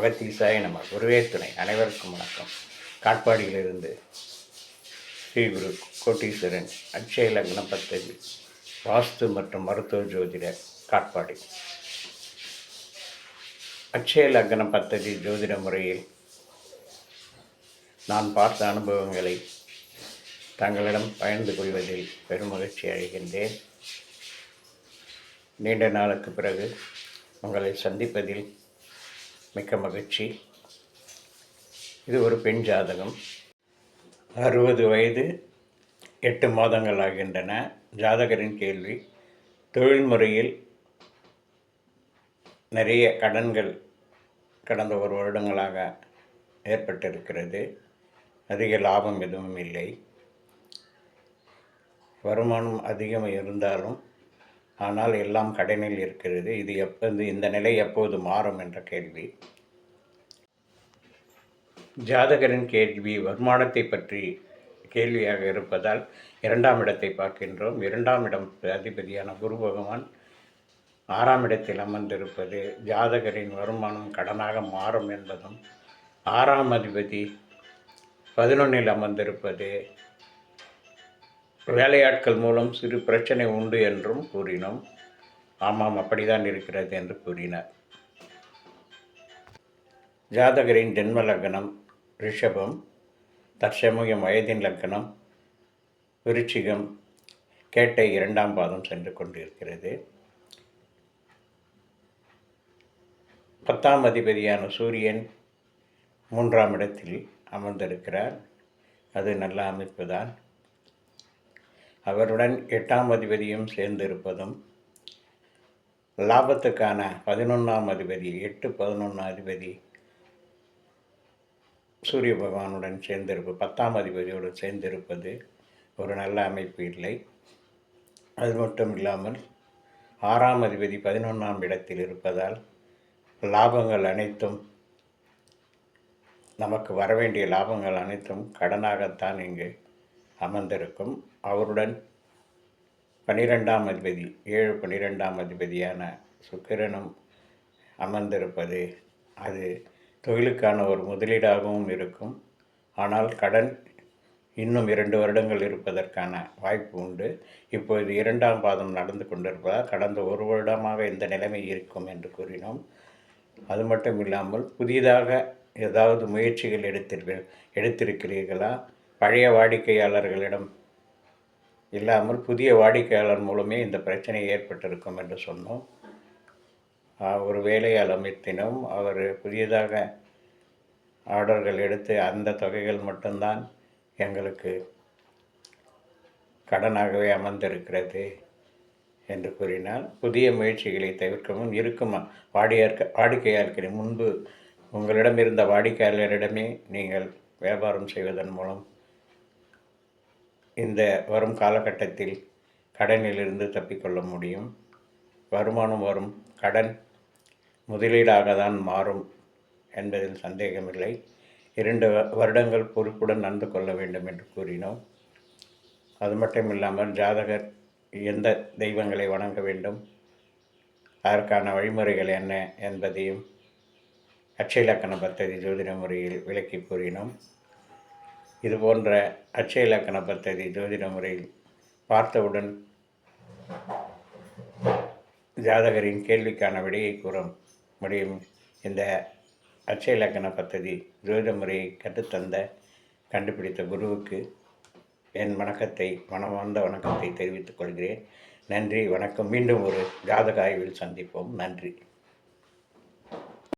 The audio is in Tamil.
ஓம் மகத்தீசாய நம குருவே துணை. அனைவருக்கும் வணக்கம். காட்பாடியிலிருந்து ஸ்ரீ குரு கோட்டீஸ்வரன் அட்சய லக்ன பத்ததி வாஸ்து மற்றும் மருத்துவ ஜோதிடர் காட்பாடி. அட்சய லக்ன பத்ததி ஜோதிட முறையில் நான் பார்த்த அனுபவங்களை தங்களிடம் பகிர்ந்து கொள்வதில் பெரும் மகிழ்ச்சி அடைகின்றேன். நீண்ட நாளுக்கு பிறகு உங்களை சந்திப்பதில் மிக்க மகிழ்ச்சி. இது ஒரு பெண் ஜாதகம். அறுபது வயது எட்டு மாதங்கள் ஆகின்றன. ஜாதகரின் கேள்வி தொழில் முறையில் நிறைய கடன்கள் கடந்த ஒரு வருடங்களாக ஏற்பட்டிருக்கிறது. அதிக லாபம் எதுவும் இல்லை. வருமானம் அதிகம் இருந்தாலும் ஆனால் எல்லாம் கடனில் இருக்கிறது. இது எப்போது இந்த நிலை எப்போது மாறும் என்ற கேள்வி. ஜாதகரின் கேள்வி வருமானத்தை பற்றி கேள்வியாக இருப்பதால் இரண்டாம் இடத்தை பார்க்கின்றோம். இரண்டாம் இடம் அதிபதியான குரு பகவான் ஆறாம் இடத்தில் அமர்ந்திருப்பது ஜாதகரின் வருமானம் கடனாக மாறும் என்பதும் ஆறாம் அதிபதி பதினொன்றில் அமர்ந்திருப்பது வேலையாட்கள் மூலம் சிறு பிரச்சனை உண்டு என்றும் கூறினோம். ஆமாம் அப்படிதான் இருக்கிறது என்று கூறினார். ஜாதகரின் ஜென்ம லக்னம் ரிஷபம் தற்சமயம் வயதின் லக்னம் விருச்சிகம் கேட்டை இரண்டாம் பாதம் சென்று கொண்டிருக்கிறது. பத்தாம் அதிபதியான சூரியன் மூன்றாம் இடத்தில் அமர்ந்திருக்கிறார். அது நல்ல அமைப்பு தான் அவருடன் எட்டாம் அதிபதியும் சேர்ந்திருப்பதும் லாபத்துக்கான பதினொன்றாம் அதிபதி எட்டு பதினொன்றாம் அதிபதி சூரிய பகவானுடன் சேர்ந்திருப்பு பத்தாம் அதிபதியோடு சேர்ந்திருப்பது ஒரு நல்ல அமைப்பு இல்லை. அது மட்டும் இல்லாமல் ஆறாம் அதிபதி பதினொன்றாம் இடத்தில் இருப்பதால் லாபங்கள் அனைத்தும் நமக்கு வரவேண்டிய லாபங்கள் அனைத்தும் கடனாகத்தான் இங்கு அமர்ந்திருக்கும். அவருடன் பனிரெண்டாம் அதிபதி ஏழு பன்னிரெண்டாம் அதிபதியான சுக்கிரனும் அமர்ந்திருப்பது அது தொழிலுக்கான ஒரு முதலீடாகவும் இருக்கும். ஆனால் கடன் இன்னும் இரண்டு வருடங்கள் இருப்பதற்கான வாய்ப்பு உண்டு. இப்பொழுது இரண்டாம் பாதம் நடந்து கொண்டிருப்பதால் கடந்த ஒரு வருடமாக இந்த நிலைமை இருக்கும் என்று கூறினோம். அது மட்டும் இல்லாமல் புதிதாக ஏதாவது முயற்சிகள் எடுத்திரு எடுத்திருக்கிறீர்களா? பழைய வாடிக்கையாளர்களிடம் இல்லாமல் புதிய வாடிக்கையாளர் மூலமே இந்த பிரச்சனை ஏற்பட்டிருக்கும் என்று சொன்னோம். ஒரு வேலையால் அமைத்தினோம். அவர் புதியதாக ஆர்டர்கள் எடுத்து அந்த தொகைகள் மட்டும்தான் எங்களுக்கு கடனாகவே அமர்ந்திருக்கிறது என்று கூறினால் புதிய முயற்சிகளை தவிர்க்கவும் இருக்கும் வாடியார்க்க வாடிக்கையாளர்களின் முன்பு உங்களிடம் இருந்த வாடிக்கையாளரிடமே நீங்கள் வியாபாரம் செய்வதன் மூலம் இந்த வரும் காலகட்டத்தில் கடனிலிருந்து தப்பிக்கொள்ள முடியும். வருமானம் வரும். கடன் முதலீடாக தான் மாறும் என்பதில் சந்தேகமில்லை. இரண்டு வருடங்கள் பொறுப்புடன் நடந்து கொள்ள வேண்டும் என்று கூறினோம். அது மட்டும் இல்லாமல் ஜாதகர் எந்த தெய்வங்களை வணங்க வேண்டும்? அதற்கான வழிமுறைகள் என்ன என்பதையும் அட்சயலக்கண பத்ததி ஜோதிட முறையில் விளக்கி கூறினோம். இது போன்ற அட்சய இலக்கண பத்ததி ஜோதிட முறையில் பார்த்தவுடன் ஜாதகரின் கேள்விக்கான விடையை கூற முடியும். இந்த அட்சய இலக்கண பத்ததி ஜோதிட முறையை கற்றுத்தந்த கண்டுபிடித்த குருவுக்கு என் வணக்கத்தை மனமார்ந்த வணக்கத்தை தெரிவித்துக் கொள்கிறேன். நன்றி வணக்கம். மீண்டும் ஒரு ஜாதக ஆய்வில் சந்திப்போம். நன்றி.